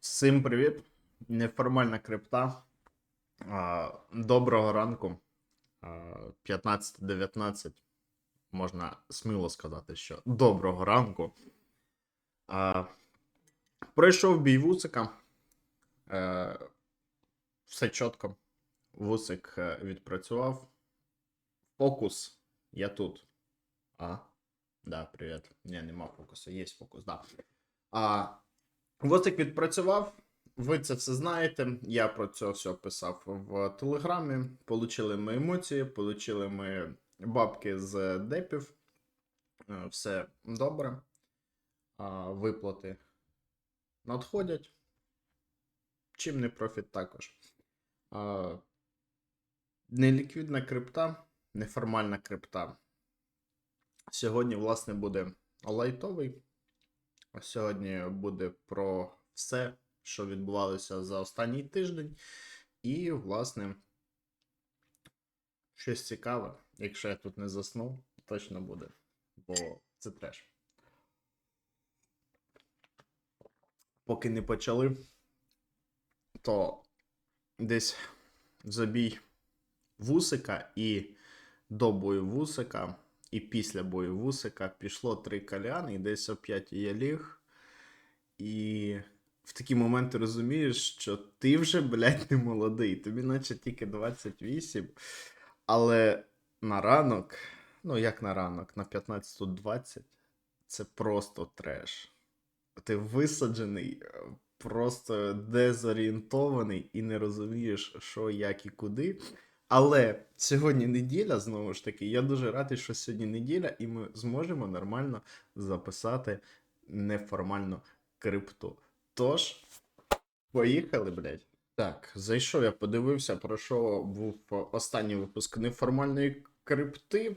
Всім привіт. Неформальна крипта. Доброго ранку. А, 15.19. Можна сміло сказати, що доброго ранку. Пройшов бій вусика. Е, Все чітко. Вусик е, відпрацював. Фокус. Я тут. А? Да, привіт. Ні, нема фокусу. Є фокус, да. А, Востик відпрацював. Ви це все знаєте. Я про це все писав в Телеграмі. Получили ми емоції, получили ми бабки з депів. Е, Все добре. Виплати надходять. Чим не профіт також. Неліквідна крипта, неформальна крипта. Сьогодні, власне, буде лайтовий. Сьогодні буде про все, що відбувалося за останній тиждень. І, власне, щось цікаве. Якщо я тут не заснув, точно буде. Бо це треш. Поки не почали, то десь забій вусика і до бою вусика, і після бою вусика пішло три каляни, і десь о п'ятій я ліг. І в такі моменти розумієш, що ти вже, блядь, не молодий. Тобі наче тільки 28. Але на ранок, ну як на ранок, на 15.20 це просто треш. Ти висаджений, просто дезорієнтований і не розумієш, що, як і куди. Але сьогодні неділя, знову ж таки, я дуже радий, що сьогодні неділя, і ми зможемо нормально записати неформальну крипту. Тож, поїхали, блядь. Так, зайшов, я подивився, про що був останній випуск неформальної крипти.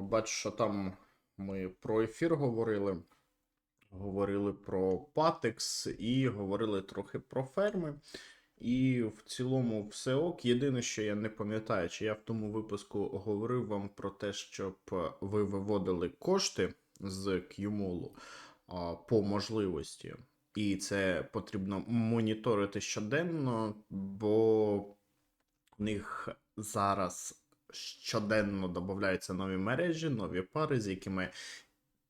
Бачу, що там ми про ефір говорили. Говорили про Патекс і говорили трохи про ферми. І в цілому все ок. Єдине, що я не пам'ятаю, чи я в тому випуску говорив вам про те, щоб ви виводили кошти з QMOL по можливості. І це потрібно моніторити щоденно, бо в них зараз щоденно додаються нові мережі, нові пари, з якими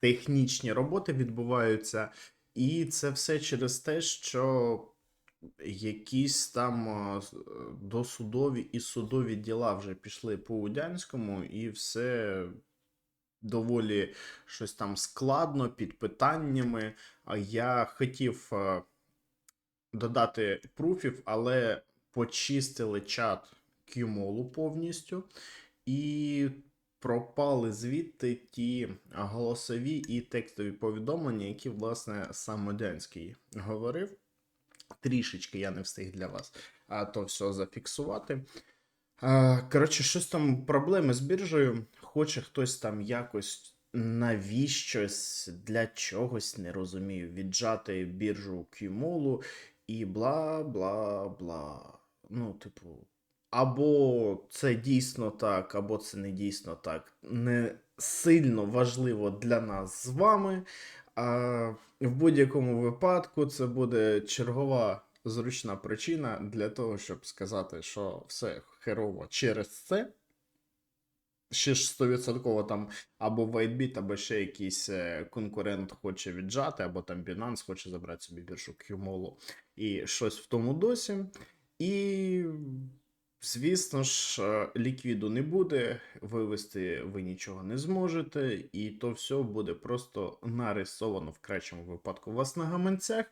технічні роботи відбуваються. І це все через те, що якісь там досудові і судові діла вже пішли по Удянському, і все доволі щось там складно, під питаннями. Я хотів додати пруфів, але почистили чат QMOL повністю. І пропали звідти ті голосові і текстові повідомлення, які, власне, сам Модянський говорив. Трішечки я не встиг для вас а, то все зафіксувати. А, коротше, щось там проблеми з біржею. Хоче хтось там якось навіщось для чогось, не розумію, віджати біржу QMOL і бла бла бла. Ну, типу, або це дійсно так, або це не дійсно так. Не сильно важливо для нас з вами. А в будь-якому випадку це буде чергова зручна причина для того, щоб сказати, що все херово через це. Ще ж 100% там або WhiteBit, або ще якийсь е, конкурент хоче віджати, або там Binance хоче забрати собі біржу QMOL і щось в тому досі. І, звісно ж, е, ліквіду не буде, вивести ви нічого не зможете, і то все буде просто нарисовано в кращому випадку у вас на гаманцях,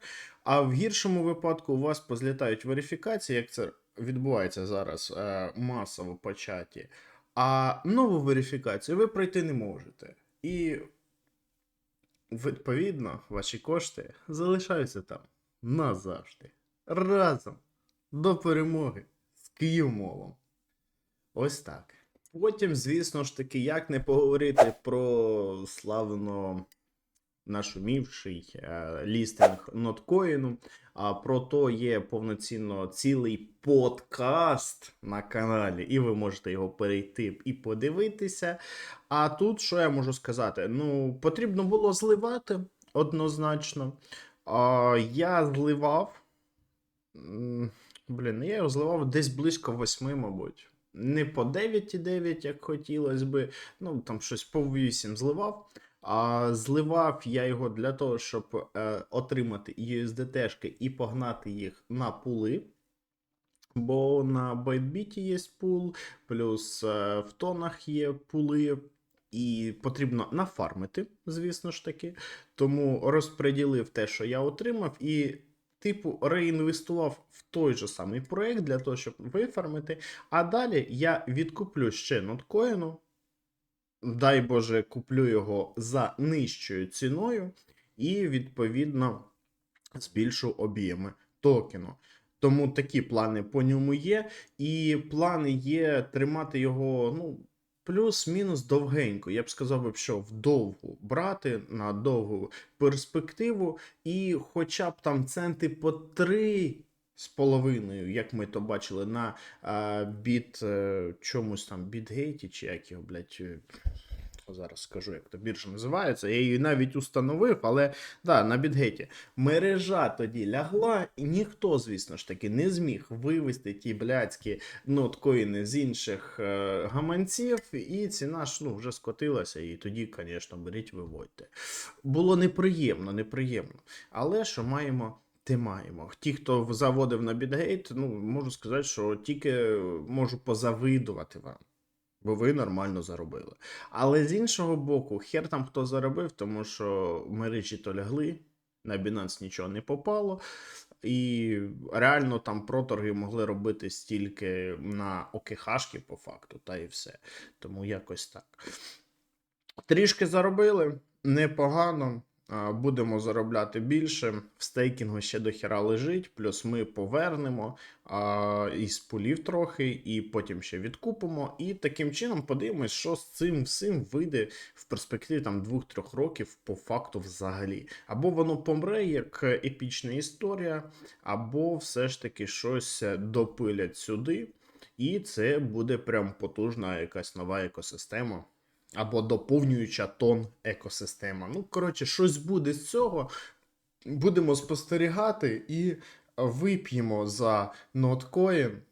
а в гіршому випадку у вас позлітають верифікації, як це відбувається зараз е, масово по чаті. А нову верифікацію ви пройти не можете. І, відповідно, ваші кошти залишаються там назавжди. Разом до перемоги з Київмолом. Ось так. Потім, звісно ж таки, як не поговорити про славно нашумівший е, лістинг ноткоїну. А про то є повноцінно цілий подкаст на каналі, і ви можете його перейти і подивитися. А тут що я можу сказати? Ну, потрібно було зливати однозначно. А, я зливав. Блін, я його зливав десь близько 8, мабуть. Не по 9,9, як хотілося би. Ну, там щось по 8 зливав. А зливав я його для того, щоб е, отримати USDT-шки і погнати їх на пули. Бо на ByteBit є пул, плюс е, в тонах є пули, і потрібно нафармити, звісно ж таки. Тому розподілив те, що я отримав, і, типу, реінвестував в той же самий проект для того, щоб вифармити. А далі я відкуплю ще ноткоїну. Дай Боже, куплю його за нижчою ціною, і, відповідно, збільшу об'єми токену. Тому такі плани по ньому є. І плани є тримати його, ну, плюс-мінус довгенько. Я б сказав, би, що вдовгу брати на довгу перспективу, і хоча б там центи по три. З половиною, як ми то бачили на а, біт е, чомусь там бітгейті, чи як його, блядь, е, зараз скажу, як то біржа називається. Я її навіть установив, але да, на бітгейті. Мережа тоді лягла, і ніхто, звісно ж таки, не зміг вивести ті блядські ноткоїни з інших е, гаманців, і ціна ж ну, вже скотилася, і тоді, звісно, беріть, виводьте. Було неприємно, неприємно. Але що маємо? Те маємо. Ті, хто заводив на бітгейт, ну можу сказати, що тільки можу позавидувати вам. Бо ви нормально заробили. Але з іншого боку, хер там хто заробив, тому що мережі то лягли, на Binance нічого не попало. І реально там проторги могли робити стільки на ОКХшки по факту, та і все. Тому якось так. Трішки заробили, непогано. Будемо заробляти більше. В стейкінгу ще до хера лежить, плюс ми повернемо а, із пулів трохи, і потім ще відкупимо. І таким чином подивимось, що з цим всім вийде в перспективі там 2-3 років по факту взагалі. Або воно помре як епічна історія, або все ж таки щось допилять сюди. І це буде прям потужна якась нова екосистема. Або доповнююча тон екосистема. Ну, коротше, щось буде з цього. Будемо спостерігати і вип'ємо за ноткоін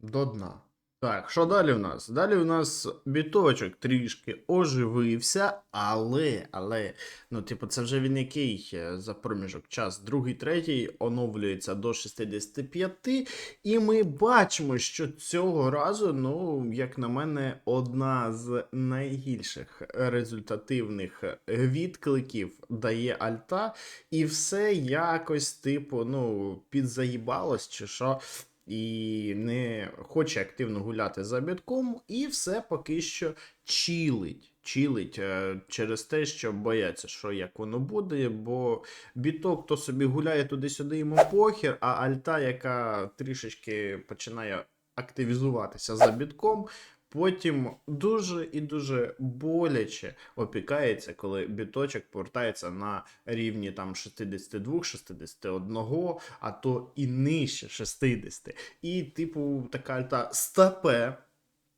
до дна. Так, що далі в нас? Далі в нас біточок трішки оживився, але, але, ну, типу, це вже він який е, за проміжок? Час, другий, третій оновлюється до 65, і ми бачимо, що цього разу, ну, як на мене, одна з найгірших результативних відкликів дає альта, і все якось, типу, ну, підзаїбалось, чи що і не хоче активно гуляти за бітком, і все поки що чилить. Чилить е, через те, що бояться, що як воно буде, бо біток то собі гуляє туди-сюди, йому похер, а альта, яка трішечки починає активізуватися за бітком, потім дуже і дуже боляче опікається, коли біточок повертається на рівні там 62, 61, а то і нижче 60. І, типу, така альта стапе.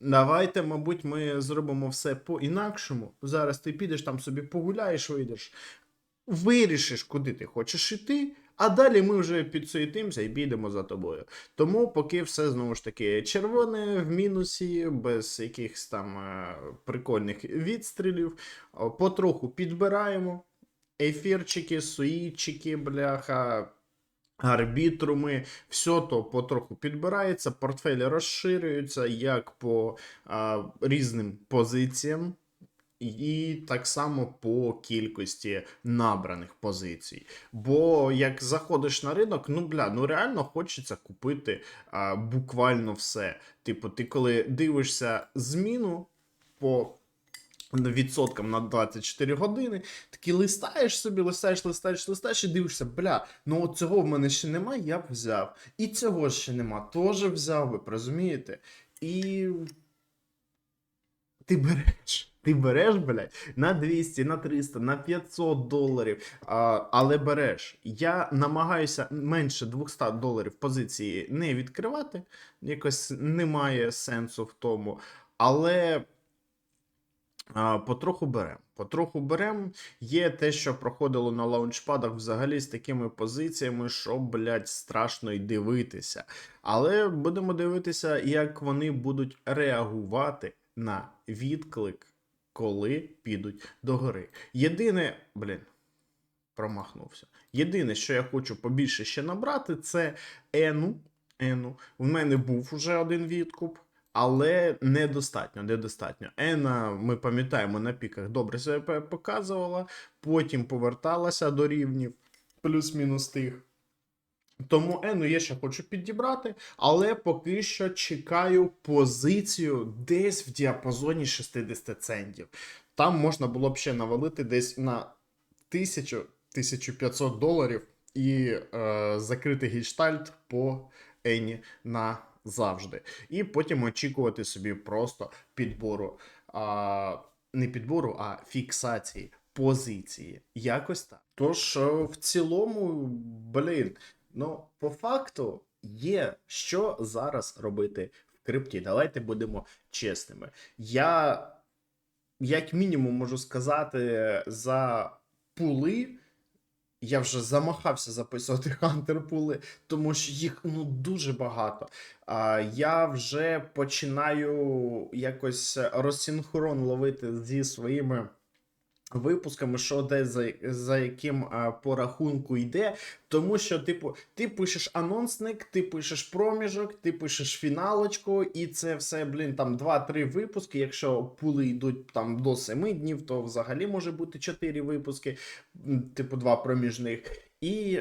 Давайте, мабуть, ми зробимо все по-інакшому. Зараз ти підеш там собі погуляєш, вийдеш, вирішиш, куди ти хочеш іти, а далі ми вже підсуетимося і підемо за тобою. Тому поки все знову ж таки червоне в мінусі, без якихось там е, прикольних відстрілів. Потроху підбираємо. Ефірчики, суїчики, бляха. Арбітруми, все то потроху підбирається, портфелі розширюються як по а, різним позиціям, і так само по кількості набраних позицій. Бо як заходиш на ринок, ну бля, ну реально хочеться купити а, буквально все. Типу, ти коли дивишся зміну по відсоткам на 24 години, такий листаєш собі, листаєш, листаєш, листаєш і дивишся, бля, ну цього в мене ще немає, я б взяв. І цього ще нема, теж взяв би, розумієте? І ти береш. Ти береш, блядь, на 200, на 300, на 500 доларів, а, але береш. Я намагаюся менше 200 доларів позиції не відкривати, якось немає сенсу в тому. Але А, Потроху берем. Потроху берем. Є те, що проходило на лаунчпадах взагалі з такими позиціями, що, блядь, страшно й дивитися. Але будемо дивитися, як вони будуть реагувати на відклик, коли підуть до гори. Єдине, блін, промахнувся. Єдине, що я хочу побільше ще набрати, це Ену. Ену. У мене був уже один відкуп. Але недостатньо, недостатньо. Ена, ми пам'ятаємо, на піках добре себе показувала, потім поверталася до рівнів плюс-мінус тих. Тому Ену я ще хочу підібрати, але поки що чекаю позицію десь в діапазоні 60 центів. Там можна було б ще навалити десь на 1000-1500 доларів і е, закрити гештальт по Ені на завжди. І потім очікувати собі просто підбору, а, не підбору, а фіксації позиції. Якось так. Тож, е, в цілому, блін, ну, по факту є що зараз робити в крипті. Давайте будемо чесними. Я, як мінімум, можу сказати, за пули. Я вже замахався записувати хантерпули, тому що їх ну дуже багато. А, я вже починаю якось розсинхрон ловити зі своїми випусками, що де за, за яким а, по йде. Тому що, типу, ти пишеш анонсник, ти пишеш проміжок, ти пишеш фіналочку, і це все, блін, там 2-3 випуски. Якщо пули йдуть там до 7 днів, то взагалі може бути 4 випуски, типу, 2 проміжних. І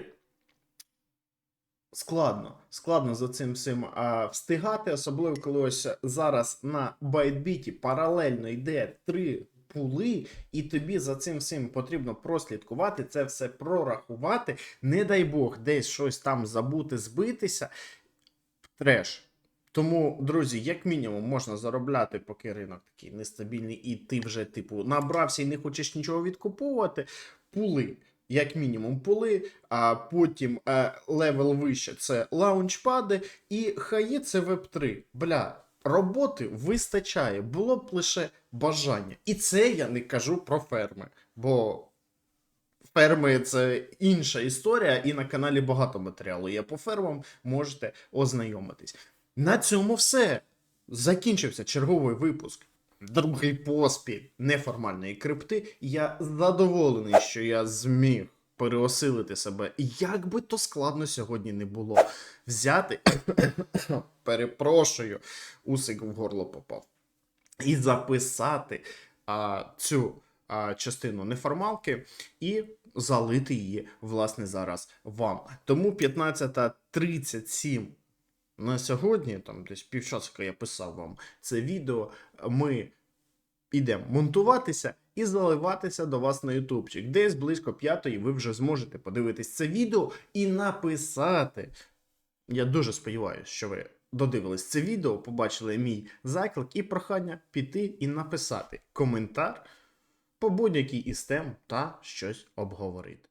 складно, складно за цим всім а, встигати, особливо коли ось зараз на байтбіті паралельно йде три пули, і тобі за цим всім потрібно прослідкувати, це все прорахувати. Не дай Бог, десь щось там забути, збитися. Треш. Тому, друзі, як мінімум, можна заробляти, поки ринок такий нестабільний, і ти вже, типу, набрався і не хочеш нічого відкуповувати. Пули, як мінімум, пули, а потім е, левел вище це лаунчпади, і хаї це веб-3. Бля, роботи вистачає, було б лише бажання. І це я не кажу про ферми, бо ферми це інша історія, і на каналі багато матеріалу є по фермам, можете ознайомитись. На цьому все. Закінчився черговий випуск. Другий поспіль неформальної крипти. Я задоволений, що я зміг переосилити себе. І як би то складно сьогодні не було взяти, перепрошую, усик в горло попав. І записати а, цю а, частину неформалки і залити її, власне, зараз вам. Тому 15.37 на сьогодні, там десь півчасика я писав вам це відео. Ми йдемо монтуватися і заливатися до вас на ютубчик. Десь близько п'ятої ви вже зможете подивитись це відео і написати. Я дуже сподіваюся, що ви додивились це відео, побачили мій заклик і прохання піти і написати коментар по будь-якій із тем та щось обговорити.